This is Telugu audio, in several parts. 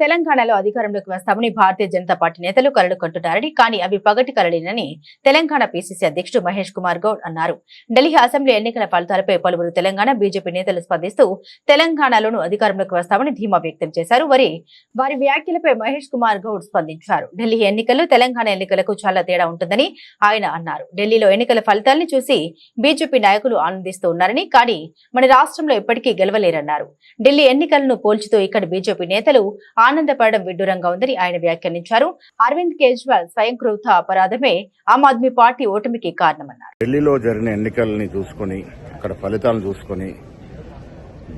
తెలంగాణలో అధికారంలోకి వస్తామని భారతీయ జనతా పార్టీ నేతలు కలలు కంటున్నారని కానీ అవి పగటి కలలేనని తెలంగాణ పీసీసీ అధ్యక్షుడు మహేష్ కుమార్ గౌడ్ అన్నారు. ఢిల్లీ అసెంబ్లీ ఎన్నికల ఫలితాలపై పలువురు తెలంగాణ బీజేపీ నేతలు స్పందిస్తూ తెలంగాణలోనూ అధికారంలోకి వస్తామని ధీమా వ్యక్తం చేశారు. మరి వారి వ్యాఖ్యలపై మహేష్ కుమార్ గౌడ్ స్పందించారు. ఢిల్లీ ఎన్నికలు తెలంగాణ ఎన్నికలకు చాలా తేడా ఉంటుందని ఆయన అన్నారు. ఢిల్లీలో ఎన్నికల ఫలితాల్ని చూసి బీజేపీ నాయకులు ఆనందిస్తూ ఉన్నారని కానీ మన రాష్ట్రంలో ఇప్పటికీ గెలవలేరన్నారు. ఢిల్లీ ఎన్నికలను పోల్చుతూ ఇక్కడ బీజేపీ నేతలు ఆనందపడడం విడ్డూరంగా ఉందని ఆయన వ్యాఖ్యానించారు. అరవింద్ కేజ్రీవాల్ స్వయంకృత అపరాధమే ఆమ్ ఆద్మీ పార్టీ ఓటమికి కారణమన్నారు. ఢిల్లీలో జరిగిన ఎన్నికల్ని చూసుకొని అక్కడ ఫలితాలను చూసుకుని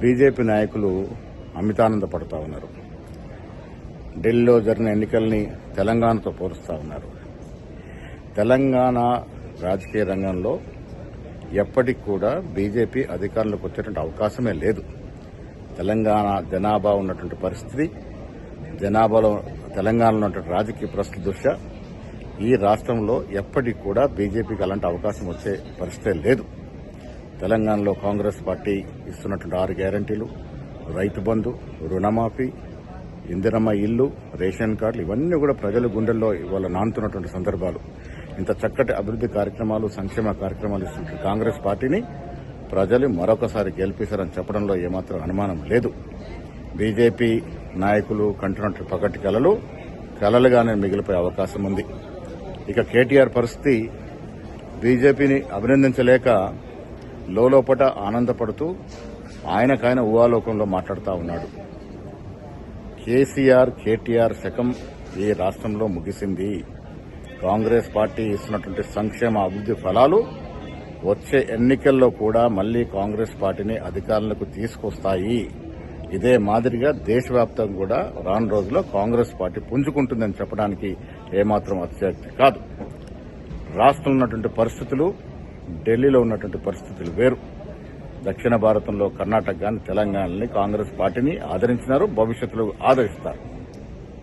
బీజేపీ నాయకులు అమితానంద పడతా ఉన్నారు. ఢిల్లీలో జరిగిన ఎన్నికల్ని తెలంగాణతో పోలుస్తూ ఉన్నారు. తెలంగాణ రాజకీయ రంగంలో ఎప్పటికి కూడా బీజేపీ అధికారంలోకి వచ్చేటువంటి అవకాశమే లేదు. తెలంగాణ జనాభా ఉన్నటువంటి పరిస్థితి జనాభాలో తెలంగాణలో ఉన్నటువంటి రాజకీయ ప్రస్తుత దృష్ట్యా ఈ రాష్ట్రంలో ఎప్పటికి కూడా బీజేపీకి అలాంటి అవకాశం వచ్చే పరిస్థితే లేదు. తెలంగాణలో కాంగ్రెస్ పార్టీ ఇస్తున్నటువంటి ఆరు గ్యారంటీలు రైతు బంధు రుణమాఫీ ఇందిరమ్మ ఇల్లు రేషన్ కార్డులు ఇవన్నీ కూడా ప్రజల గుండెల్లో ఇవాళ నానుతున్నటువంటి సందర్భాలు. ఇంత చక్కటి అభివృద్ది కార్యక్రమాలు సంక్షేమ కార్యక్రమాలు ఇస్తున్న కాంగ్రెస్ పార్టీని ప్రజలు మరొకసారి గెలిపిస్తారని చెప్పడంలో ఏమాత్రం అనుమానం లేదు. బీజేపీ నాయకులు కంటున్నట్టు పగటి కలలు కలలుగానే మిగిలిపోయే అవకాశం ఉంది. ఇక కేటీఆర్ పరిస్థితి బీజేపీని అభినందించలేక లోపట ఆనందపడుతూ ఆయనకాయన ఊహాలోకంలో మాట్లాడుతూ ఉన్నాడు. కేసీఆర్ కేటీఆర్ శకం ఈ రాష్ట్రంలో ముగిసింది. కాంగ్రెస్ పార్టీ ఇస్తున్నటువంటి సంక్షేమ అభివృద్ది ఫలాలు వచ్చే ఎన్నికల్లో కూడా మళ్ళీ కాంగ్రెస్ పార్టీని అధికారంలోకి తీసుకొస్తాయి. ఇదే మాదిరిగా దేశవ్యాప్తంగా కూడా రాను రోజుల్లో కాంగ్రెస్ పార్టీ పుంజుకుంటుందని చెప్పడానికి ఏమాత్రం అత్యక్తి కాదు. రాష్ట్రంలో ఉన్నటువంటి పరిస్థితులు ఢిల్లీలో ఉన్నటువంటి పరిస్థితులు వేరు. దక్షిణ భారతంలో కర్ణాటక గాని తెలంగాణని కాంగ్రెస్ పార్టీని ఆదరించినారు భవిష్యత్తులో ఆదరిస్తారు.